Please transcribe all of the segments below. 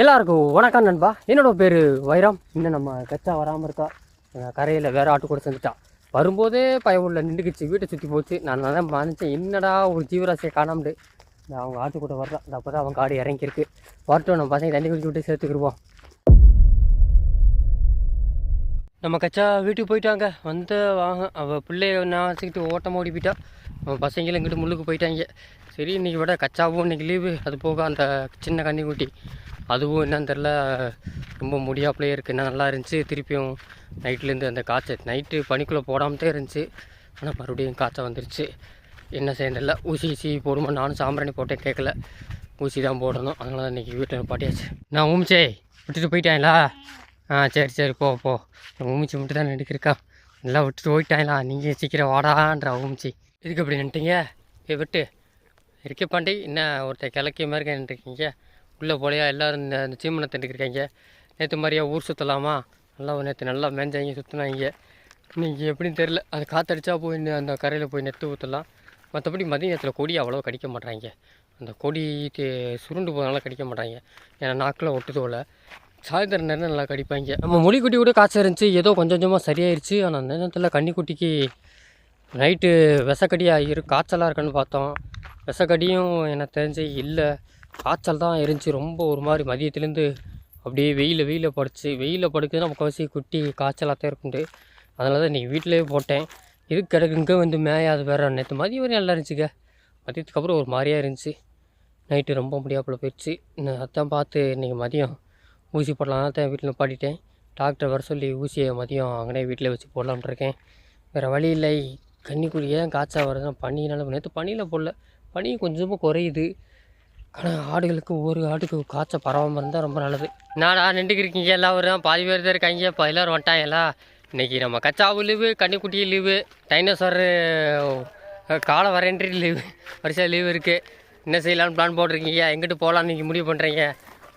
எல்லாருக்கும் வணக்கம் நண்பா. என்னோட பேர் வைரம். இன்னும் நம்ம கச்சா வராமல் இருக்கா? கரையில் வேறு ஆட்டு கூட சேர்ந்துட்டா வரும்போதே பயமுள்ள நின்றுக்குச்சு. வீட்டை சுற்றி போச்சு. நான் தான் நினச்சேன் என்னடா ஒரு ஜீவராசியை காணாமட்டு நான் அவங்க ஆட்டு கூட வரலாம் அப்போ தான் அவங்க காடு இறங்கியிருக்கு. வரட்டும் நம்ம பசங்க தண்ணி குடிச்சு விட்டு சேர்த்துக்கிடுவோம் நம்ம கச்சா வீட்டுக்கு போயிட்டாங்க. வந்து வாங்க. அவள் பிள்ளைய நான் வச்சுக்கிட்டு ஓட்டம் ஓடி போயிட்டா. அவன் பசங்களும் இங்கிட்டு முள்ளுக்கு போயிட்டாங்க. சரி இன்றைக்கி விட கச்சாவும் இன்றைக்கி லீவு அது போக அந்த சின்ன கன்னிக்குட்டி. அதுவும் என்னன்னு தெரில ரொம்ப முடியாப்பிலே இருக்குது என்ன நல்லா இருந்துச்சு. திருப்பியும் நைட்லேருந்து அந்த காய்ச்சல் நைட்டு பனிக்குள்ளே போடாமட்டே இருந்துச்சு. ஆனால் மறுபடியும் காய்ச்சல் வந்துருச்சு. என்ன செய்யறதில்ல ஊசி ஊசி போடுமா? நானும் சாம்பிராணி போட்டேன் கேட்கல ஊசி தான் போடணும். அதனால தான் இன்றைக்கி வீட்டில் பாட்டியாச்சு நான் ஊமிச்சே விட்டுட்டு போயிட்டாங்களா ஆ சரி சரி போ போ. ஊமிச்சு மட்டும் தான் நடிக்கிருக்கா நல்லா விட்டுட்டு போயிட்டாங்களா நீங்கள் சீக்கிரம் வாடான்ற ஊமிச்சு. இதுக்கு அப்படி நின்ட்டீங்க ஏ விட்டு. இருக்க பாண்டி. என்ன ஒருத்தர் கிழக்கி மாதிரி நின்றுருக்கீங்க. உள்ளே போலையா? எல்லோரும் இந்த இந்த சீமனை தண்டுக்கிருக்காங்க நேற்று மாதிரியா ஊர் சுற்றலாமா நல்லா நேற்று நல்லா மேஞ்சாங்க சுற்றினாங்க இன்றைக்கி எப்படின்னு தெரில அது காற்றடிச்சா போய் அந்த கரையில் போய் நெத்து ஊற்றலாம் மற்றபடி மதிய நேரத்தில் கொடி அவ்வளோ கடிக்க மாட்டாங்க. அந்த கொடி சுருண்டு போதனால கடிக்க மாட்டாங்க. ஏன்னா நாக்கில் ஒட்டுது போல. சாயந்தரம் நேரம் நல்லா கடிப்பாங்க. நம்ம மொழிக்குட்டி கூட காய்ச்சல் இருந்துச்சு. ஏதோ கொஞ்சம் கொஞ்சமாக சரியாயிருச்சு. ஆனால் அந்த நேரத்தில் கன்னிக்குட்டிக்கு நைட்டு விஷக்கடியாக இரு காய்ச்சலாக இருக்குன்னு பார்த்தோம். விஷக்கடியும் எனக்கு தெரிஞ்சு இல்லை. காய்ச்சல் தான் இருந்துச்சு. ரொம்ப ஒரு மாதிரி மதியத்துலேருந்து அப்படியே வெயில் வெயிலில் படுச்சு. வெயிலில் நம்ம முக்கால்வாசி குட்டி காய்ச்சலாக தான் இருக்குண்டு. அதனால தான் இன்றைக்கி வீட்டிலேயே போட்டேன். இது கிடக்கு இங்கே வந்து மேயாது வேற. நேற்று மதியம் வரையும் நல்லா இருந்துச்சுங்க. மதியத்துக்கு அப்புறம் ஒரு மாதிரியாக இருந்துச்சு. நைட்டு ரொம்ப முடியாப்புல போயிடுச்சு. நான் அதான் பார்த்து இன்றைக்கி மதியம் ஊசி போடலாம் தான் வீட்டில் பாடிட்டேன் டாக்டர் வர சொல்லி ஊசியை மதியம் அங்கனே வீட்டில் வச்சு போடலான் இருக்கேன். வேறு வழி இல்லை. கன்னிக்குடி ஏன் காய்ச்சல் வருதுன்னா பனினால நேற்று பனியில் போடல. பனி கொஞ்சமாக குறையுது. ஆனால் ஆடுகளுக்கு ஒரு ஆடுக்கு காய்ச்சல் பரவாமல் இருந்தால் ரொம்ப நல்லது. நாடா நின்றுக்கிருக்கீங்க எல்லாரும் பாதி பேர் தான் இருக்காங்க. இப்போ எல்லோரும் வந்துட்டாங்களா? இன்றைக்கி நம்ம கச்சாவு லீவு கன்னிக்குட்டி லீவு டைனோசர் காலை வரேன்றி லீவு வரிசா லீவு இருக்குது என்ன செய்யலாம்னு பிளான் போட்டிருக்கீங்க? எங்கிட்டு போகலான்னு நீங்கள் முடிவு பண்ணுறீங்க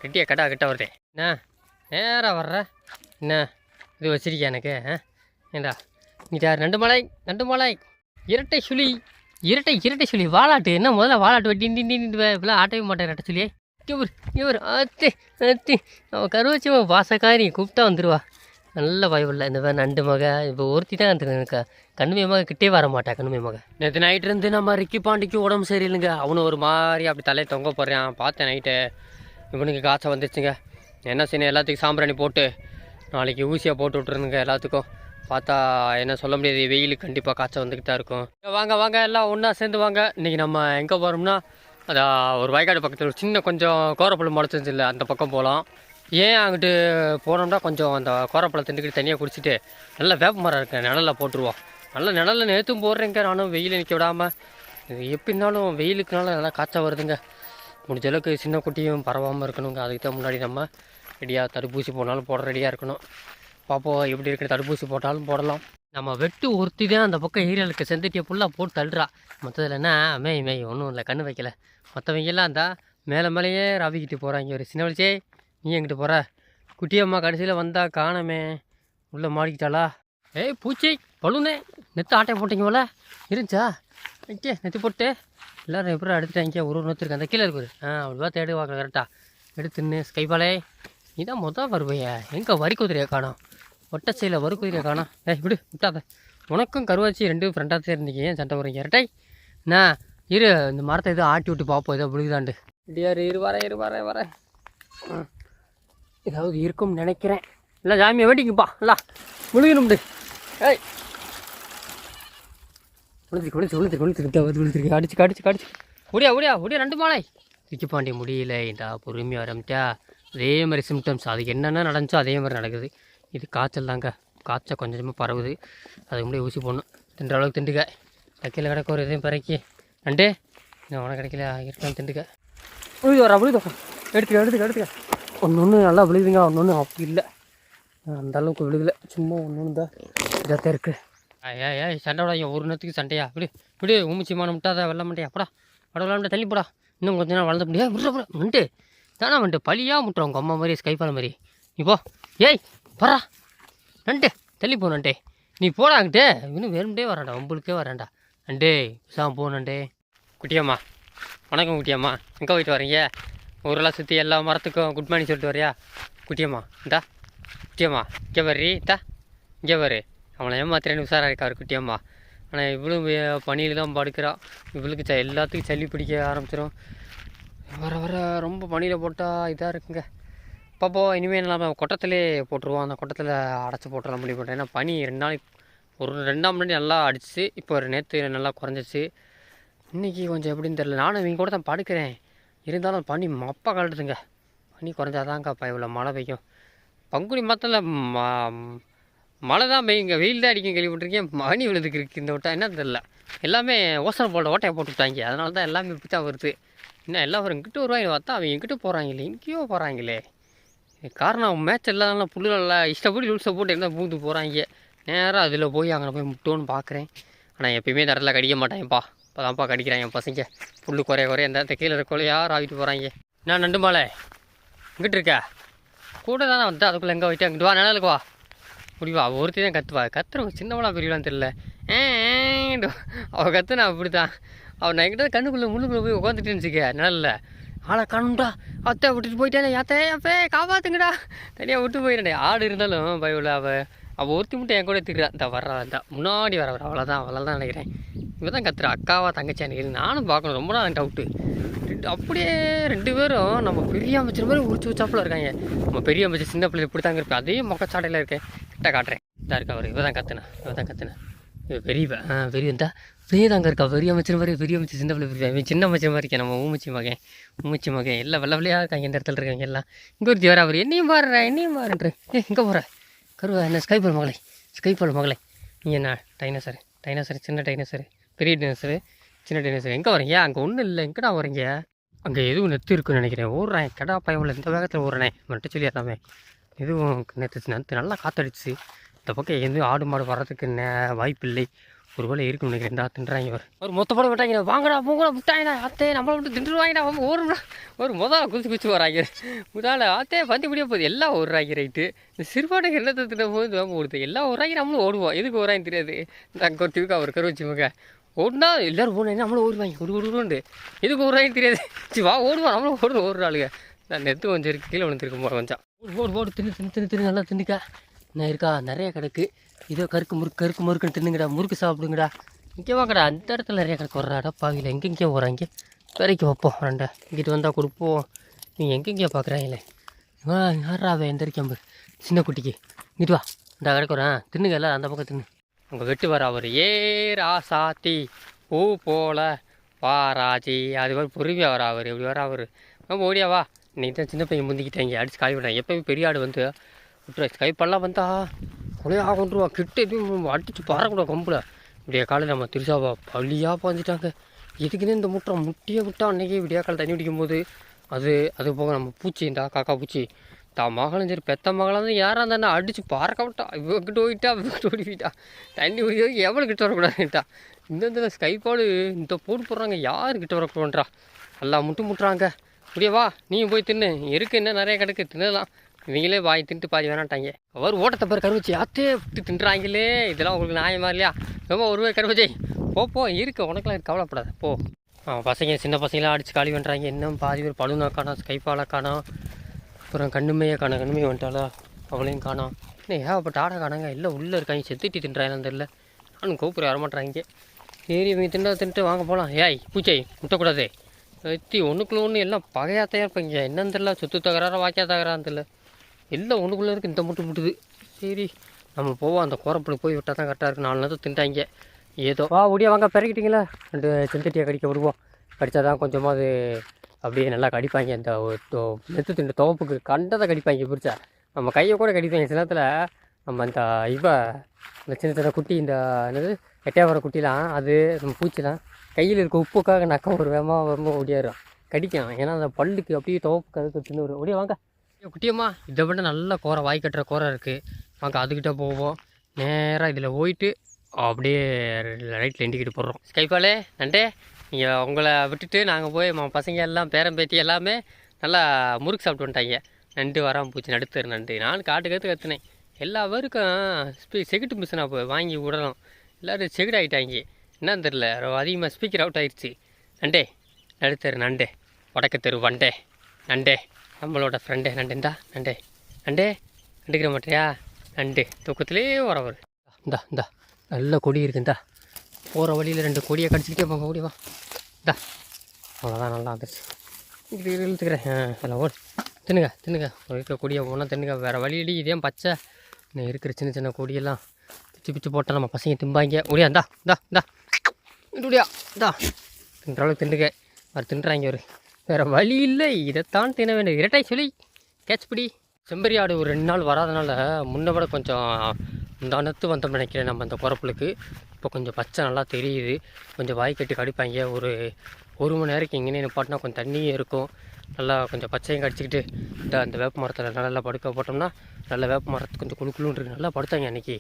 கிட்டியா கட்டா கிட்ட வருதே. என்ன? நேராக வர்ற? என்ன? இது வச்சிருக்கியா எனக்கு? ஆ? ஏண்டா இதார் ரெண்டு மலை நண்டு மலை. இரட்டை சுழி இரட்டை இரட்டை சுழி. வாலாட்டு. என்ன முதல்ல வாலாட்டு வெட்டி இப்பெல்லாம் ஆட்டவே மாட்டேன் இரட்டை சுழியே. இவர் இவர் அத்தி அத்தி. அவன் கருவச்சவன் வாசக்காரி கூப்பிட்டா வந்துடுவா நல்ல பயமில்ல இந்த மாதிரி நண்டு மக. இப்போ ஒருத்தி தான் எனக்கு கண்ணுமை மக கிட்டே வர மாட்டா கண்ணுமை மக. நேற்று நைட்டு இருந்து நம்ம ரிக்கி பாண்டிக்கு உடம்பு சரியில்லைங்க. அவனும் ஒரு மாதிரி அப்படி தலையை தொங்க போடுறான். பார்த்தேன் நைட்டு இவனுக்கு காய்ச்சல் வந்துருச்சுங்க. என்ன செய்யணும்? எல்லாத்துக்கும் சாம்பிராணி போட்டு நாளைக்கு ஊசியாக போட்டு விட்ருனுங்க எல்லாத்துக்கும். பார்த்தா என்ன சொல்ல முடியாது வெயிலுக்கு கண்டிப்பாக காய்ச்சல் வந்துக்கிட்டு தான் இருக்கும். வாங்க வாங்க எல்லாம் ஒன்றா சேர்ந்து வாங்க. இன்றைக்கி நம்ம எங்கே போகிறோம்னா அதான் ஒரு வயக்காடு பக்கத்தில் ஒரு சின்ன கொஞ்சம் கோரப்பழம் முளைச்சிருச்சு இல்லை அந்த பக்கம் போகலாம் ஏன் அங்கிட்டு போனோம்னா கொஞ்சம் அந்த கோரப்பழம் திண்டுக்கிட்டு தனியாக குடிச்சிட்டு நல்லா வேப்ப மரம் இருக்கு நிழலில் போட்டுருவோம். நல்லா நிழலில் நேற்றும் போடுறேங்க நானும் வெயில் நிற்க விடாமல் எப்படினாலும் வெயிலுக்குனால நல்லா காய்ச்சல் வருதுங்க. முடிஞ்ச அளவுக்கு சின்ன குட்டியும் பரவாமல் இருக்கணுங்க. அதுக்கு தான் முன்னாடி நம்ம ரெடியாக தடுப்பூசி போனாலும் போட ரெடியாக இருக்கணும். பார்ப்போம் எப்படி இருக்கிற தடுப்பூசி போட்டாலும் போடலாம். நம்ம வெட்டு ஒருத்தி தான் அந்த பக்கம் ஏரியாவுக்கு செந்தட்டியை ஃபுல்லாக போட்டு தள்ளுறா. மற்றதுல என்ன? மேய் மேய் ஒன்றும் இல்லை கண்ணு வைக்கல. மற்றவங்க எல்லாம் இருந்தா மேலே மேலேயே ரவிக்கிட்டு போகிறாங்க ஒரு சின்ன வலிச்சே நீ எங்கிட்டு போகிற குட்டியம்மா கடைசியில் வந்தால் காணமே. உள்ளே மாடிக்கிட்டாளா ஏய் பூச்சி பழுனே நெத்து ஆட்டை போட்டீங்க போல இருந்துச்சா? ஓகே நெத்து போட்டு. எல்லோரும் எப்படி எடுத்துட்டாங்க ஒரு ஒரு நெத்து அந்த கீழே இருக்குது ஆ அவ்வளோவா தேடு வாங்க கரெக்டாக எடுத்துன்னு ஸ்கைபாலே நீ தான் மொதல் வருவைய. எங்கே வரி குதிரையை காணோம்? ஒட்டச்சையில் வரி குதிரையை காணோம் ஏய் விடு விட்டாத. உனக்கும் கருவாச்சி ரெண்டு ஃப்ரெண்டாக தான் இருந்தீங்க ஏன் சண்டை வரீங்க இரட்டை என்ன? இரு இந்த மரத்தை எதுவும் ஆட்டி விட்டு பார்ப்போம் ஏதோ விழுகுதாண்டு. இடியாரு இரு வரேன் இரு வரேன் வரேன். ஏதாவது இருக்கும்னு நினைக்கிறேன். இல்லை ஜாமியை வேட்டிங்கப்பா இல்லை விழுகணும்டு ஏய். விழுந்துருக்கு விழுந்து விழுந்துருக்கு விழுந்துருக்கு. விழுந்துருக்கு. அடிச்சு கடிச்சு கடிச்சு. முடியா முடியா முடியா ரெண்டு மாலை. விக்கி பாண்டி முடியலைண்டா பொறுமையாக ஆரம்பிச்சா அதே மாதிரி சிம்டம்ஸ் அதுக்கு என்னென்ன நடந்துச்சோ அதே மாதிரி நடக்குது. இது காய்ச்சல் தாங்க. காய்ச்சல் கொஞ்சம் கொஞ்சமாக பரவுது. அதுக்கு முன்னாடி ஊசி போடணும். தின்ற அளவுக்கு திண்டுக்க. தக்கையில் கிடக்க ஒரு இதையும் பிறக்கி. நண்டு இன்னும் உனக்கு கிடைக்கல. இருக்கலாம் திண்டுக்க. விழுது வரா வரா. எடுத்துக்க எடுத்துக்க எடுத்துக்க. ஒன்று ஒன்று நல்லா விழுதுங்க. ஒன்று ஒன்று அப்படி இல்லை. அந்த அளவுக்கு விழுகல. சும்மா ஒன்று ஒன்று தான் இதாக இருக்குது ஐயா ஏய் சண்டை விடாங்க ஒரு நேரத்துக்கு சண்டையா? விடு விடு. உமிச்சிமான முட்டாத வெள்ள மாட்டியா போடா. பட விளாண்ட தள்ளி போடா. இன்னும் கொஞ்ச நேரம் வளர்ந்த முடியாது விட்ற விட வந்துட்டு தானே வந்துட்டு பழியாக முட்டுறோம் உங்கள் அம்மா மாதிரி ஸ்கைஃபால மாதிரி. நீ போ. ஏய் வரா நண்டு தள்ளி போ நண்டே. நீ போடா இன்னும் வேணும்டே வரான்டா. உங்களுக்கே வரான்டா. நண்டே சாம் போ நண்டே. குட்டியம்மா வணக்கம் குட்டியம்மா. எங்கே போயிட்டு வரீங்க? ஊரெல்லாம் சுற்றி எல்லா மரத்துக்கும் குட் மார்னிங் சொல்லிட்டு வரியா? குட்டியம்மா இந்தா. குட்டியம்மா இங்கே வர்றி இந்தா. இங்கே வரு அவனை ஏமாத்திரேன்னு உஷாராக இருக்கா குட்டியம்மா. ஆனால் இவ்வளோ பனியில் தான் படுக்கிறான் இவளுக்கு ச எல்லாத்துக்கும் சளி பிடிக்க ஆரம்பிச்சிடும் வர வர ரொம்ப பனியில் போட்டால் இதாக இருக்குங்க. அப்பப்போ இனிமேல் நம்ம கொட்டத்திலே போட்டுருவோம். அந்த கொட்டத்தில் அடைச்சி போட்டுறலாம் முடிவு பண்ணுறேன் ஏன்னா பனி ரெண்டு நாளைக்கு ஒரு ரெண்டாம் முன்னாடி நல்லா அடிச்சு இப்போ ஒரு நேற்று நல்லா குறைஞ்சிச்சு இன்றைக்கி கொஞ்சம் எப்படின்னு தெரில நானும் இவங்க கூட தான் படுக்கிறேன். இருந்தாலும் பனி மப்பா கலட்டுதுங்க. பனி குறைஞ்சாதாங்கப்பா இவ்வளோ மழை பெய்யும். பங்குனி மாதத்தில் மழை தான் பெய்யுங்க. வெயில் தான் அடிக்கும் கேள்விப்பட்டிருக்கேன். மணி விழுதுக்கு இருக்குது இந்த விட்டா. என்ன தெரில எல்லாமே ஓசனை போட ஓட்டையை போட்டு விட்டாங்க. அதனால தான் எல்லாமே இப்படி தான் வருது. இன்னும் எல்லாம் ஒரு இங்கிட்ட வருவாங்க. பார்த்தா அவங்க எங்கிட்ட போகிறாங்களே இங்கேயோ போகிறாங்களே காரணம் மேட்ச் இல்லாதனால புல்லுலாம் இஷ்டப்படி ரூல்ஸை போட்டு என்ன பூந்து போகிறாங்க நேராக அதில் போய் அங்கே போய் முட்டோன்னு பார்க்குறேன் ஆனால் எப்பயுமே இந்த இடத்துல கடிக்க மாட்டாங்கப்பா இப்போ தான்ப்பா கடிக்கிறாங்க என் பசங்க. புல் குறைய குறைய இந்த இடத்த கீழே இருக்கோல யார் ஆகிட்டு போகிறாங்க நான் நண்டு மாலை இங்கிட்டு இருக்க. கூட தானே வந்து அதுக்குள்ளே எங்கே போயிட்டு? அங்கிட்டு வா நிழலுக்கு வா. முடிவா ஒருத்தி தான் கத்துவா. கத்துறவங்க சின்னவளா பெரியவளான்னு தெரியல. ஏன் அவள் கத்துனா அப்படி தான் அவள் நான் எங்கிட்ட கண்ணுக்குள்ளே முள்ளுக்குள்ளே போய் உட்காந்துட்டு இருந்துச்சுக்க நிழல்ல. ஆளை காணும்டா. அத்தை விட்டுட்டு போயிட்டேனே அத்தை அப்பே காப்பாத்துங்கடா. தனியாக விட்டு போயிடனே ஆடு இருந்தாலும் பயவில் அவள் அவள் ஒருத்தி மட்டும் என் கூட திக்கிறா இந்த வர்றா இந்த. முன்னாடி வர அவ்வளோதான் அவ்வளோதான் தான் நினைக்கிறேன். இவ தான் கத்துறா. அக்காவா தங்கச்சி எனக்கு நானும் பார்க்கணும். ரொம்ப நாள் டவுட்டு ரெண்டு அப்படியே ரெண்டு பேரும் நம்ம பெரிய அமைச்சர் மாதிரி உரிச்சு வச்சாப்புல இருக்காங்க. நம்ம பெரிய அமைச்சர் சின்ன பிள்ளை இப்படி தாங்க இருப்பேன். அதே மொக்கச்சாடையில் இருக்கேன். கிட்ட காட்டுறேன். இதாக இருக்கா அவர். இவ தான் கத்துனா. இவ தான் கத்துனா. இவ பெரியவ. ஆ பெரிய தாங்க இருக்கா? பெரிய அமைச்சர் மாதிரி பெரிய அமைச்சர் சின்ன பிள்ளை பெரிய சின்ன அமைச்சர் மாதிரி இருக்கேன் நம்ம ஊமச்சி மகன் ஊமச்சி மகன். எல்லாம் வெள்ள வெள்ளையாக இருக்காங்க இந்த இடத்துல இருக்காங்க எல்லாம். இங்கே ஒருத்தி வர அவர் என்னையும் பாருற என்னையும் பாருன்ற. ஏ இங்கே போகிற கருவா என்ன ஸ்கைபால் மகளே? ஸ்கைபால் மகளே. நீ என்ன டைனோசர் டைனோசர் சின்ன டைனோசர் பெரிய டைனோசர் சின்ன டைனோசர் எங்கே வரீங்க அங்கே ஒன்றும் இல்லை. எங்கடா வரீங்க அங்கே எதுவும் நெத்து இருக்குன்னு நினைக்கிறேன். ஓடுறேன். கடா பயமில்ல இந்த வேகத்தில் ஓடுறேன். மட்டும் சொல்லி எல்லாமே எதுவும் நேற்று நெத்து நல்லா காத்தடிச்சு. இந்த பக்கம் எதுவும் ஆடு மாடு வர்றதுக்கு நே வாய்ப்பு இல்லை ஒரு வேலை இருக்குன்னு நினைக்கிறேன். இந்த தின்றாங்க அவர் ஒரு மொத்த படம் விட்டாங்க. வாங்கடா போங்கடா விட்டாங்கடா அத்தே நம்மளை விட்டு தின்றுவாங்கடா ஒரு ஒரு முதல்ல குதிச்சு குச்சி வராங்க முதல்ல அத்தே பந்து முடிய போகுது. எல்லாம் ஓடுறாங்க ரைட்டு இந்த சிறுபாட்டுக்கு என்னத்தை தின்ன போது வாங்க ஓடுது. எல்லாம் ஓடுறாங்க நம்மளும் ஓடுவோம். எதுக்கு ஓடுறாங்க தெரியாது. நாங்கள் ஒரு டிவிக்கா ஒரு கரு வச்சுக்கோங்க ஓடுனா எல்லோரும் ஓடுனா நம்மளும் ஓடுவாங்க. ஒரு ஓடுவோண்டு எதுக்கு ஓடுறாங்கன்னு தெரியாது. சி வா ஓடுவோம். நம்மளும் ஓடுற ஓடுறாளுங்க நான் நெத்து கொஞ்சம் இருக்கு. கீழே விழுந்துருக்கு. போகிற கொஞ்சம். ஓடு ஓடு ஓடு. தின்னு தின்னு தின்னு தின்னு நல்லா தின்னுக்கா. நான் இருக்கா? நிறைய கிடக்கு. இதோ கருக்கு முறுக்கு கருக்கு முறுக்குன்னு தின்னுங்கடா. முறுக்கு சாப்பிடுங்கடா. இங்கே வாங்கடா. அந்த இடத்துல நிறைய கணக்கு வர்றாடா பாவியில் எங்கெங்கே வராங்க விலைக்கு வைப்போம் ரெண்டா இங்கிட்டு வந்தால் கொடுப்போம். நீங்கள் எங்கெங்கே பார்க்குறாங்களே யாரா அவன் எந்திரிக்காம சின்ன குட்டிக்கு. இங்கிட்டு வா. இந்த கடைக்கு வரேன் தின்னுங்க எல்லாம் அந்த பக்கம் தின்னு. உங்கள் வெட்டு வர அவர் ஏ ராசாத்தி பூ போல வா ராஜி அது மாதிரி பொறுமையாக வர அவர். எப்படி வர அவர். ஓடியா வா. இன்னைக்கு தான் சின்ன பையன் முந்திக்கிட்டாங்க அடிச்சு காய் விட்டாங்க எப்போயும் பெரிய ஆடு வந்து விட்டுரு. கைப்பெல்லாம் வந்தா. கொலையாக கொண்டுருவா கிட்ட எப்பயும் அடிச்சு பாறக்கூட கம்பில். இப்படியே காலையில் நம்ம திருசாவா பள்ளியாக பாஞ்சிட்டாங்க. எதுக்குன்னு இந்த முட்டை முட்டியை விட்டா அன்றைக்கி விடியா காலை தண்ணி குடிக்கும்போது அது அது போக நம்ம பூச்சி இந்தா காக்கா பூச்சி. தான் மகளும் சரி பெத்த மகளாக இருந்தால் யாராக இருந்தா அடித்து பார்க்க விட்டா? இவகிட்ட ஓடிட்டா இவகிட்ட ஓடி போயிட்டா தண்ணி குடிக்கிறது எவ்வளோ கிட்ட வரக்கூடாதுட்டா இந்த இந்த ஸ்கைப்பாடு இந்த போட்டு போடுறாங்க யார் கிட்ட வரக்கூடாதுன்றா எல்லாம் முட்டு முட்டுறாங்க. முடியவா நீ போய் தின்னு. இருக்கு என்ன நிறைய கிடக்கு தின்னலாம். இவங்களே வாய் தின்ட்டு பாதி வேணாட்டாங்க அவர் ஓட்டத்தை பாரு கருவச்சி ஆத்தே விட்டு தின்றாங்களே இதெல்லாம் உங்களுக்கு நியாயமா இல்லையா? ரொம்ப ஒருவே பேர் கருவச்சி போ போ இருக்கு உனக்கெல்லாம் கவலைப்படாத போ. பசங்க சின்ன பசங்களாம் அடிச்சு காலி பண்ணுறாங்க இன்னும் பாதி பேர் பழுனா காணோம் கைப்பாலை காணோம். அப்புறம் கண்ணுமையை காணும் கண்ணுமையை வந்துட்டாளா? அவளையும் காணோம். இன்னும் ஏகப்பட்ட ஆடை காணாங்க. இல்லை உள்ளே இருக்காங்க செத்துட்டி தின்றாங்கன்னு தெரில நானும் கோபுரம் வரமாட்டாங்க சரி இவங்க திண்டா தின்ட்டு வாங்க போகலாம் ஏய் பூச்சை முட்டக்கூடாது. எத்தி ஒன்றுக்குள்ள ஒன்று எல்லாம் பகையாத்தையாக இருப்பீங்க என்னன்னு தெரியல சொத்து தகராறு வாக்கியா தகரான்னு தெரியல. எல்லாம் ஒன்றுக்குள்ளே இருக்குது இந்த மட்டும் முட்டுது. சரி நம்ம போவோம். அந்த கோரப்பில் போய் விட்டால் தான் கரெக்டாக இருக்குது நாலு நேரத்தை தின்ட்டாங்க ஏதோ. வா ஒடியா வாங்க பிறக்கிட்டீங்களா ரெண்டு செந்தட்டியாக கடிக்க விடுவோம் கடித்தா தான் கொஞ்சமாக அது அப்படியே நல்லா கடிப்பாங்க. இந்த ஒரு நெத்து திண்டு துவப்புக்கு கண்டதை கடிப்பாங்க பிடிச்சா நம்ம கையை கூட கடிப்பாங்க சில நேரத்தில் நம்ம இந்த இவ இந்த சின்ன சின்ன குட்டி இந்த என்னது எட்டையா வர குட்டிலாம் அது நம்ம பூச்சிலாம் கையில் இருக்க உப்புக்காக நக்கம் ஒரு வேகமாக வரும்போது ஓடியாரும். கடிக்கும். ஏன்னா அந்த பல்லுக்கு அப்படியே துவப்புக்கு அதுக்கு தின்னு வரும். ஓடியா வாங்க. குட்டியம்மா. இதை விட நல்ல கோரை வாய் கட்டுற கோரை இருக்குது வாங்க அதுக்கிட்ட போவோம். நேராக இதில் போயிட்டு அப்படியே ரைட்டில் இண்டிக்கிட்டு போடுறோம். ஸ்கைஃபாலே நண்டே நீங்கள் உங்களை விட்டுட்டு நாங்கள் போய் நம்ம பசங்க எல்லாம் பேரன் பேத்தி எல்லாமே நல்லா முறுக்கு சாப்பிட்டு வந்துட்டாங்க. நண்டு வராமல் போச்சு நடுத்தர் நண்டு. நான் காட்டு கற்று கற்றுனேன் எல்லா பேருக்கும் ஸ்பீ செகிட்டு மிஷினாக போய் வாங்கி விடணும். எல்லோரும் செகிட் ஆகிட்டாங்க என்னன்னு தெரில அதிகமாக ஸ்பீக்கர் அவுட் ஆயிடுச்சு நண்டே நடுத்தரு நண்டே வடக்கு தெரு வண்டே நண்டே. நம்மளோட ஃப்ரெண்டே நண்டுண்டா நண்டே. நண்டே. நண்டுக்கிற மாட்டியா? நண்டு. தூக்கத்துலேயே வரவர் இந்தா இந்தா. நல்ல கொடி இருக்குந்தா போகிற வழியில் ரெண்டு கொடியை கடிச்சிக்கிட்டே போங்க. முடியுமா இந்தா. அவ்வளோதான் நல்லா வந்துருச்சு. இது இழுத்துக்கிறேன். ஆ அதில் ஓடு. தின்னுங்க தின்னுங்க. இருக்கிற கொடியை போனால் தின்னுங்க. வேறு வழியிலே இதே பச்சை. இன்னும் இருக்கிற சின்ன சின்ன கொடியெல்லாம் பிச்சு பிச்சு போட்டால் நம்ம பசங்க திம்பாங்க. ஒடியா இந்தா இந்தா இந்தா. இதுடியா இந்தா. தின்ற அளவுக்கு தின்னுங்க. அவர் தின்றாங்க ஒரு வேறு வழி இல்லை. இதைத்தான் தின வேண்டும். இரட்டை சொல்லி கேட்ச் பிடி. செம்பரி ஆடு ஒரு ரெண்டு நாள் வராதனால முன்ன விட கொஞ்சம் முந்தானத்து வந்தோம்னு நினைக்கிறேன் நம்ம அந்த குறப்புளுக்கு இப்போ கொஞ்சம் பச்சை நல்லா தெரியுது. கொஞ்சம் வாய் கட்டி கடிப்பாங்க. ஒரு ஒரு மணி நேரத்துக்கு இங்கேனே நிப்பாட்டினா கொஞ்சம் தண்ணியும் இருக்கும். நல்லா கொஞ்சம் பச்சையும் கடிச்சிக்கிட்டு இந்த அந்த வேப்ப மரத்தில் நல்லா படுக்க போட்டோம்னா நல்ல வேப்ப மரத்து கொஞ்சம் குழு இருக்குது நல்லா படுத்தாங்க அன்றைக்கி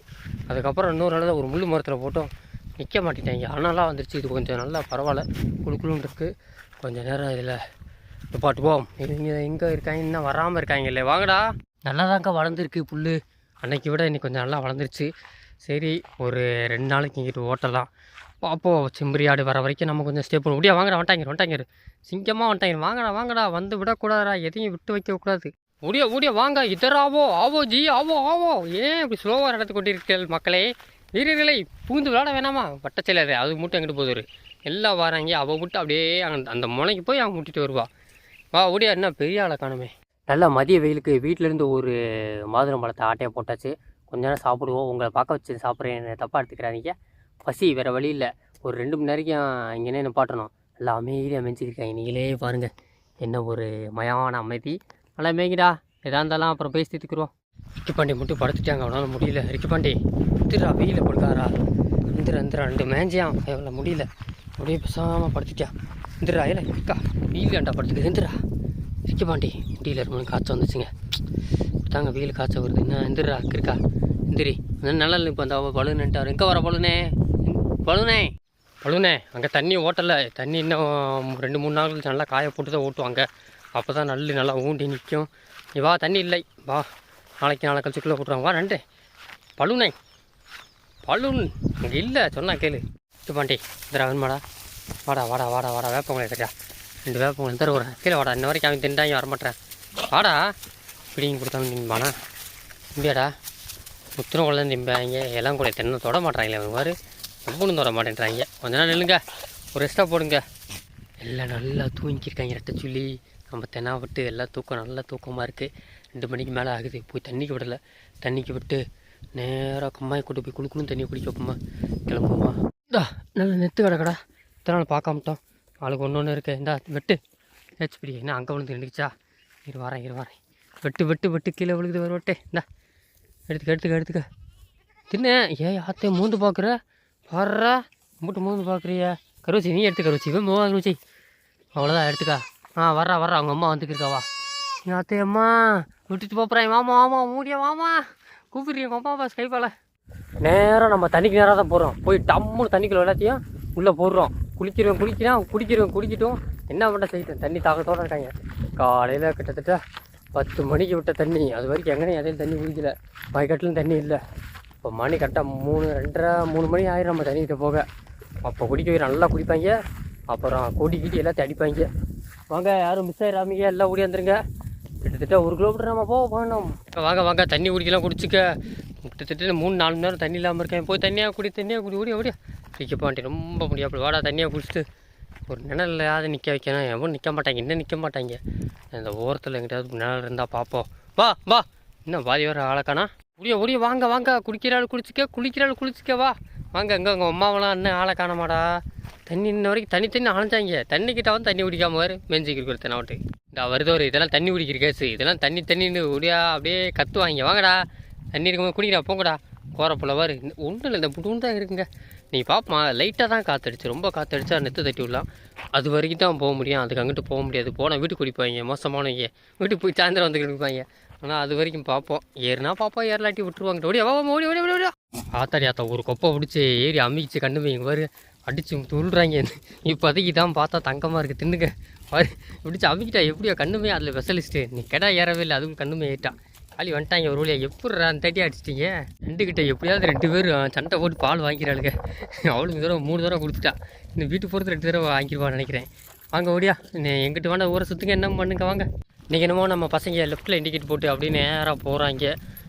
அதுக்கப்புறம் இன்னொரு நாள் ஒரு முள்ளு மரத்தில் போட்டோம். நிற்க மாட்டேட்டாங்க ஆனாலாம் வந்துருச்சு. இது கொஞ்சம் நல்லா பரவாயில்ல. குலுகுலுன்னு இருக்குது கொஞ்சம் நேரம் இதில் நிப்பாட்டுவோம் இங்கே எங்கே இருக்காங்க? இன்னும் வராமல் இருக்காங்க இல்லை வாங்கடா. நல்லா தாங்க்கா வளர்ந்துருக்கு புல் அன்னைக்கு விட இன்றைக்கி கொஞ்சம் நல்லா வளர்ந்துருச்சு. சரி ஒரு ரெண்டு நாளைக்கு இங்கிட்டு ஓட்டலாம். பார்ப்போம் செம்பரி ஆடு வர வரைக்கும் நம்ம கொஞ்சம் ஸ்டே பண்ணுவோம். முடியா வாங்கடா வந்துட்டாங்க வந்துட்டாங்க சிங்கமாக வந்துட்டாங்க வாங்கடா வாங்கடா. வந்து விடக்கூடாதா எதையும் விட்டு வைக்கக்கூடாது முடிய முடிய வாங்க. இதராவோ ஆவோ ஜி ஆவோ ஆவோ. ஏன் இப்படி ஸ்லோவாக நடந்து கொண்டிருக்கிறீர்கள் மக்களே? வீரர்களை பூந்து விளாட வேணாமா? வட்டச்செல்லாது அது மட்டும் எங்கிட்டு போதுரு எல்லாம் வராங்க அவள் மட்டும் அப்படியே அந்த அந்த முனைக்கு போய் அவன் முட்டிட்டு வருவா. வா ஓடியா என்ன பெரிய ஆளை காணுமே. நல்லா மதிய வெயிலுக்கு வீட்டிலேருந்து ஒரு மாதுளம் பழத்தை ஆட்டையை போட்டாச்சு. கொஞ்ச நேரம் சாப்பிடுவோம். உங்களை பார்க்க வச்சு சாப்பிட்றேன். தப்பாக எடுத்துக்கிறாதீங்க. பசி வேறு வழி இல்லை. ஒரு ரெண்டு மணி நேரம் இங்கேனே நிப்பாட்டணும் நல்லா அமைதியாக மெஞ்சிருக்காங்க. நீங்களே பாருங்கள் என்ன ஒரு மயமான அமைதி. நல்லா மேய்ங்கடா. எதா இருந்தாலும் அப்புறம் பேசி தீர்த்துக்குருவோம். ரிக்கி பாண்டி மட்டும் படுத்துட்டாங்க. அவனால் முடியல. ரிக்கி பாண்டி வந்துடா வெயிலில் படுக்காரா வந்துடுற வந்துடுற ரெண்டு மேஞ்சியான் எவ்வளோ முடியல. அப்படியே பேசாமல் படுத்துட்டான் வந்துடுறா ஏல இருக்கா வெயிலாண்டா படுத்துக்கு எந்திரா ரிக்கி பாண்டி டீலர் மூணு காய்ச்சல் வந்துச்சுங்க. தாங்க வெயில் காய்ச்சல் வருது. என்ன எந்திரா இருக்கா? எந்திரி நல்லா இப்போ அந்த பழுனுட்டார் எங்கே வர பழுனே பழுனே பழுனே அங்கே தண்ணி ஓட்டலை. தண்ணி இன்னும் ரெண்டு மூணு நாள் நல்லா காய போட்டு தான் ஓட்டுவாங்க. அப்போ தான் நல்லு நல்லா ஊண்டி நிற்கும் நீ வா தண்ணி இல்லை. வா நாளைக்கு நாளை கழிச்சுக்குள்ளே போட்டுருவாங்க வா ரெண்டு. பழுனே பழுன் அங்கே இல்லை சொன்னால் கேளு. இது பாண்டி இதில் வேணுமாடா வாடா வாடா வாடா வாடா. வேப்பங்களை சரியா ரெண்டு வேப்பங்களை தர ஒரு கீழே வாடா. இன்ன வரைக்கும் அவன் திண்டாங்க வரமாட்டேன் வாடா. பிடிங்கி கொடுத்தாலும் திம்பானா? திம்பியாடா. முத்திரம் கொள்ள திம்பாங்க. எல்லாம் கூட தென்னை தொட மாட்டாங்களே அவங்க மாதிரி ஒவ்வொன்றும் தொட மாட்டேன்றாங்க. கொஞ்ச நேரம் நில்லுங்க. ஒரு ரெஸ்ட்டாக போடுங்க. எல்லாம் நல்லா தூங்கிக்கிருக்காங்க ரெட்டை சொல்லி நம்ம தென்னா விட்டு எல்லாம் தூக்கம் நல்லா தூக்கமாக இருக்குது ரெண்டு மணிக்கு மேலே ஆகுது. போய் தண்ணிக்கு விடலை. தண்ணிக்கு விட்டு நேராக கம்மாய் கொண்டு போய் குளுக்கணும் தண்ணி குடிக்க வைப்போமா கிளம்புமா நல்லா நெத்து கிடக்கடா. இத்தனை நாள் பார்க்காமட்டோம் ஆளுக்கு ஒன்று ஒன்று இருக்கு. இந்தா வெட்டு. ஹெச்பிடி என்ன அங்கே விழுந்து நின்றுச்சா இரு வரேன் இரு வரேன். வெட்டு வெட்டு வெட்டு கீழே விழுகுது ஒரு வட்டே. இந்தா எடுத்துக்க எடுத்துக்க எடுத்துக்க. தின்ன. ஏ ஆத்தே மூந்து பார்க்குற வர்றா மூட்டு மூந்து பார்க்குறியா கருவச்சி நீ எடுத்து கருவச்சி. இவன் மூவா கருவச்சி. அவ்வளோதான் எடுத்துக்கா. ஆ வர்றா வர்றா. அவங்க அம்மா வந்துக்கிருக்காவா என் அத்தை அம்மா. விட்டுட்டு போப்புறேன் மாமா மாமா மூடியா மாமா கூப்பிடுறீங்க உங்கள் அம்மா பாஸ் கைப்பால நேராக நம்ம தண்ணிக்கு நேராக தான் போகிறோம் போய் டம்முன்னு தண்ணிக்குள்ள எல்லாத்தையும் உள்ளே போடுறோம். குளிக்கிறவன் குளிக்கிறான் குடிக்கிறவன் குடிக்கட்டும். என்ன பண்ண செய்யட்டும் தண்ணி தாக்கத்தோடு இருக்காங்க. காலையில் கிட்டத்தட்ட பத்து மணிக்கு விட்ட தண்ணி. அது வரைக்கும் எங்கேயும் எதையும் தண்ணி குடிக்கல. பைக்கட்டிலும் தண்ணி இல்லை. இப்போ மணி கரெக்டாக மூணு ரெண்டரை மூணு மணி ஆயிரம் நம்ம தண்ணிக்கிட்ட போக. அப்போ குடிக்க நல்லா குடிப்பாங்க. அப்புறம் கொடி கிட்டி எல்லாத்தையும் அடிப்பாங்க. வாங்க யாரும் மிஸ் ஆயிடாமீங்க எல்லாம் ஓடியாந்துருங்க கிட்டத்தட்ட ஒரு கிலோமீட்டர் நம்ம போக போகணும். வாங்க வாங்க தண்ணி குடிக்கலாம் குடிச்சிக்க. கிட்டத்தட்ட மூணு நாலு மணி நேரம் தண்ணி இல்லாமல் இருக்கேன். போய் தண்ணியாக குடி தண்ணியாக குடி ஓடி ஓடியா நிற்க பாண்டி ரொம்ப முடியாது வாடா தண்ணியாக குடிச்சிட்டு. ஒரு நிழல்லையாவது நிற்க வைக்கணும். எவனும் நிற்க மாட்டாங்க. இன்னும் நிற்க மாட்டாங்க? அந்த ஓரத்தில் எங்கிட்டாவது நிழல் இருந்தால் பார்ப்போம் வா வா. இன்னும் பாதி வர ஆளக்கானா ஓடிய ஓடிய வாங்க வாங்க. குடிக்கிறாள் குளிச்சிக்க குளிக்கிறாள் குளிச்சிக்க வா. வாங்க எங்கே உங்கள் அம்மாவெல்லாம் இன்னும் ஆளை காணமாடா? தண்ணி இன்ன வரைக்கும் தண்ணி தண்ணி அணைஞ்சாங்க. தண்ணி கிட்ட வந்து தண்ணி குடிக்காம வரு மெஞ்சிக்கிற தெனாவட்டு இந்த வருது ஒரு இதெல்லாம் தண்ணி குடிக்கிற கேஸு. இதெல்லாம் தண்ணி தண்ணின்னு ஒடியா அப்படியே கத்துவாங்க. வாங்கடா. தண்ணி இருக்கும்போது குடிக்கிறா போங்கடா. கோரப்புல வாரு ஒன்றும் இல்லை இந்த புடுன்னு தான் இருக்குங்க. நீ பாப்பா லைட்டாக தான் காற்றடிச்சு ரொம்ப காற்றடிச்சா நெத்து தட்டி விடலாம். அது வரைக்கும் தான் போக முடியும். அதுக்கு அங்கிட்டு போக முடியாது. போனால் வீட்டுக்கு குடிப்பாங்க மோசமானவங்க வீட்டுக்கு போய் சாயந்தரம் வந்து குடிப்பாங்க ஆனால் அது வரைக்கும் பார்ப்போம் ஏறுனா பார்ப்போம் ஏறலாட்டி விட்டுருவாங்க. ஓடி வா ஓடி ஓடி ஓடி ஓடியா ஆத்தாடி ஆத்தா ஒரு கொப்பை பிடிச்சி ஏறி அம்மிச்சு கண்டு போய் பாரு. அடிச்சு துள்ளுறாங்க. இப்போதைக்கு தான் பார்த்தா தங்கமாக இருக்குது தின்னுங்க. பாரு பிடிச்சி அம்மிக்கிட்டா எப்படியோ கண்ணுமே அதில் ஸ்பெஷலிஸ்ட்டு நீ கெடா ஏறவே இல்லை அதுவும் கண்ணுமே ஏறிட்டான் காலி வந்துட்டாங்க ஒரு வழியாக எப்படிடா அந்த தட்டி அடிச்சிட்டிங்க? ரெண்டு கிட்ட எப்படியாவது ரெண்டு பேரும் சண்டை போட்டு பால் வாங்கிக்கிறாளுங்க அவளுக்கு தடவை மூணு தடவை கொடுத்துட்டா. இந்த வீட்டு போகிறது ரெண்டு தடவை வாங்கிடுவான்னு நினைக்கிறேன். வாங்க ஓடியா. நீ எங்கிட்ட வேணா ஊரை சுற்றுங்க என்ன பண்ணுங்க வாங்க. இன்றைக்கி என்னமோ நம்ம பசங்க லெஃப்ட்டில் இண்டிகேட் போட்டு அப்படியே நேராக போகிறாங்க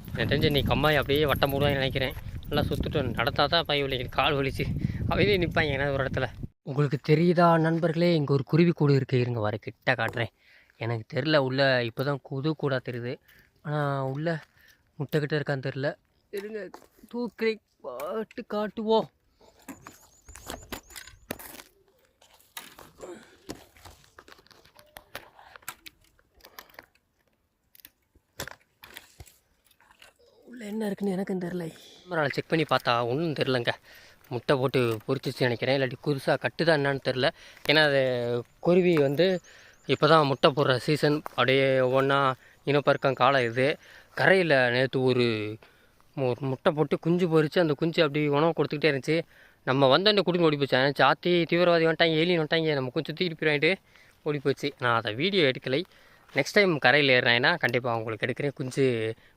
எனக்கு தெரிஞ்சு நீ கம்மாய் அப்படியே வட்டம் போடுவான்னு நினைக்கிறேன். நல்லா சுற்றுட்டு நடத்தா தான் பை வலிக்குது கால் வலிச்சு அப்படியே நிற்பாங்க ஏன்னா ஒரு இடத்துல. உங்களுக்கு தெரியுதா நண்பர்களே? இங்கே ஒரு குருவி கூடு இருக்குது இருங்க வர கிட்ட காட்டுறேன். எனக்கு தெரில உள்ள இப்போ தான் புது கூடாக தெரியுது. ஆனால் உள்ள முட்டை கிட்ட இருக்கான்னு தெரில இருங்க தூக்கி பாட்டு காட்டுவோம். உள்ள என்ன இருக்குன்னு எனக்கும் தெரில கேமராவில் செக் பண்ணி பார்த்தா ஒன்றும் தெரிலங்க முட்டை போட்டு பொரிச்சிச்சு நினைக்கிறேன். இல்லாட்டி குருசாக கட்டுதா என்னன்னு தெரில ஏன்னா அது குருவி வந்து இப்போ தான் முட்டை போடுற சீசன் அப்படியே ஒவ்வொன்றா இனப்பெருக்கம் காலம் இது. கரையில் நேற்று ஒரு ஒரு முட்டை போட்டு குஞ்சு பொரிச்சு அந்த குஞ்சு அப்படி உணவு கொடுத்துக்கிட்டே இருந்துச்சு. நம்ம வந்தோடனே குடும்பம் ஓடி போச்சு. ஆனால் சாத்தி தீவிரவாதி வந்துட்டாங்க ஏலியன் வந்துட்டாங்க. நம்ம கொஞ்சம் தூக்கிட்டு போயிட்டு ஓடி போச்சு. நான் அதை வீடியோ எடுக்கலை. நெக்ஸ்ட் டைம் கரையில் ஏறினேன்னா கண்டிப்பாக உங்களுக்கு எடுக்கிறேன். குஞ்சு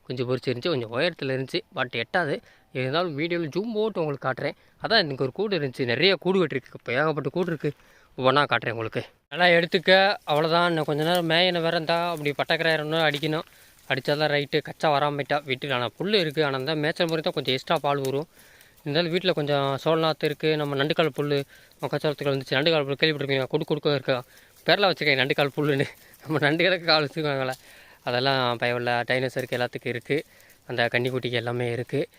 குஞ்சு பொரிச்சு இருந்துச்சு. கொஞ்சம் உயரத்தில் இருந்துச்சு. பட் எட்டாது. இருந்தாலும் வீடியோவில் ஜூம் போட்டு உங்களுக்கு காட்டுறேன். அதான் எனக்கு ஒரு கூடு இருந்துச்சு. நிறைய கூடு கட்டிருக்கு இப்போ ஏகப்பட்ட கூடு இருக்குது ஒவ்வொன்றா காட்டுறேன் உங்களுக்கு. நல்லா எடுத்துக்க அவ்வளோதான் இன்னும் கொஞ்ச நேரம் மேயனை வேற அப்படி பட்டக்கரை அடிக்கணும். அடித்தாதான் ரைட்டு கச்சா வராமல் போயிட்டா. வீட்டில் ஆனால் புல் இருக்குது ஆனால் இந்த மேய்ச்சல் முறை தான் கொஞ்சம் எக்ஸ்ட்ரா பால் வரும் இருந்தாலும் வீட்டில் கொஞ்சம் சோழநாத்து இருக்குது நம்ம நண்டுக்கால் புல் மக்காச்சோளத்துக்கு வந்துச்சு. நண்டுக்கால் புல் கேள்விப்பட்டிருக்கீங்க கொடு கொடுக்க இருக்கா? பேரில் வச்சுருக்கேன் நண்டுக்கால் புல்லுன்னு. நம்ம நண்டுகளுக்கு கால் வச்சுருக்காங்களே அதெல்லாம் பயமில்ல டைனோசருக்கு எல்லாத்துக்கும் இருக்குது அந்த கன்னிக்குட்டிக்கு எல்லாமே இருக்குது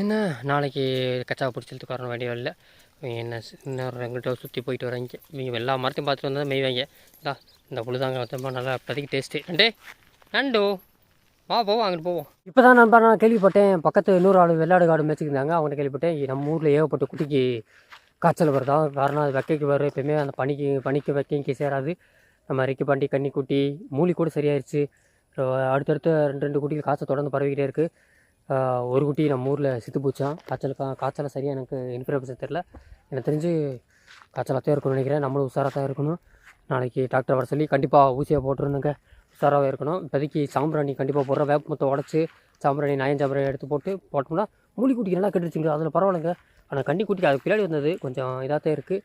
என்ன? நாளைக்கு கச்சா பிடிச்சதுக்கு வரணும் வேண்டிய இல்லை என்ன இன்னொரு ரெங்கிட்ட சுற்றி போயிட்டு வராங்க இவங்க எல்லா மரத்தையும் பார்த்துட்டு வந்தால் மெய்வாங்க. இந்தா இந்த புழுதாங்க ரொம்ப நல்லா இப்போதைக்கு டேஸ்ட்டு நண்டே நண்டு. வா போவோம் அங்கிட்டு போவோம். இப்போ தான் நண்பா நான் கேள்விப்பட்டேன். பக்கத்து இன்னொரு ஆடு வெள்ளாடு காடு மேய்ச்சிருந்தாங்க அவங்கள்ட்ட கேள்விப்பட்டேன். நம்ம ஊரில் ஏகப்பட்ட குட்டிக்கு காய்ச்சல் வருதா? காரணம் அது வெக்கைக்கு வரும் எப்பயுமே அந்த பனிக்கு பனிக்கு வெக்கைக்கு சேராது. நம்ம ரெக்கி பாண்டி கன்னிக்குட்டி மூலி கூட சரியாயிருச்சு. அடுத்தடுத்து ரெண்டு ரெண்டு குட்டிகள் காய்ச்சல் தொடர்ந்து பரவிக்கிட்டே இருக்குது ஒரு குட்டி நம்ம ஊரில் சித்து போச்சான் காய்ச்சல் கா காய்ச்சலை சரியாக எனக்கு இன்ஃபர்மேஷன் தெரில எனக்கு தெரிஞ்சு காய்ச்சலாக தான் இருக்கணும்னு நினைக்கிறேன். நம்மளும் உஷாராக தான் இருக்கணும். நாளைக்கு டாக்டர் வர சொல்லி கண்டிப்பாக ஊசியாக போட்டுருந்துங்க. உஷாராகவே இருக்கணும். இப்போதைக்கு சாம்பிராணி கண்டிப்பாக போடுற வேப்ப மொத்தம் உடச்சி சாம்பிராணி நாயன் சாம்பிராணி எடுத்து போட்டு போட்டோம்னா மூலி குட்டிக்கு நல்லா கெட்டுருச்சுங்க. அதில் பரவாயில்லைங்க. ஆனால் கன்னி குட்டிக்கு அதுக்கு பின்னாடி வந்தது கொஞ்சம் இதாக தான் இருக்குது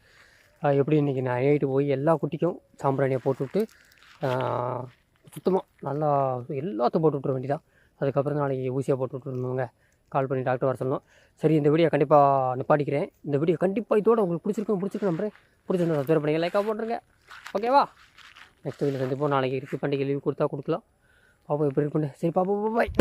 எப்படி இன்றைக்கி நான் நைட்டு போய் எல்லா குட்டிக்கும் சாம்பிராணியை போட்டுவிட்டு சுத்தமாக நல்லா எல்லாத்தையும் போட்டு விட்டுற வேண்டியதான் அதுக்கப்புறம் நாளைக்கு ஊசியாக போட்டு விட்ருணுங்க கால் பண்ணி டாக்டர் வர சொல்லணும். சரி இந்த வீடியோ கண்டிப்பாக நிப்பாட்டிக்கிறேன். இந்த வீடியோ கண்டிப்பாக இதோட உங்களுக்கு பிடிச்சிருக்கும் பிடிச்சிருக்கும் நம்புறேன். பிடிச்சிருந்தா சப்ஸ்கிரைப் பண்ணிங்க லைக்காக போட்டுருங்க. ஓகேவா நெக்ஸ்ட் வீடியோ சந்திப்போம். நாளைக்கு இருக்குது பண்டிகை லீவ் கொடுத்தா கொடுக்கலாம். பாப்போம் எப்படி இருக்குன்னு சரி பாப்போம் பாய்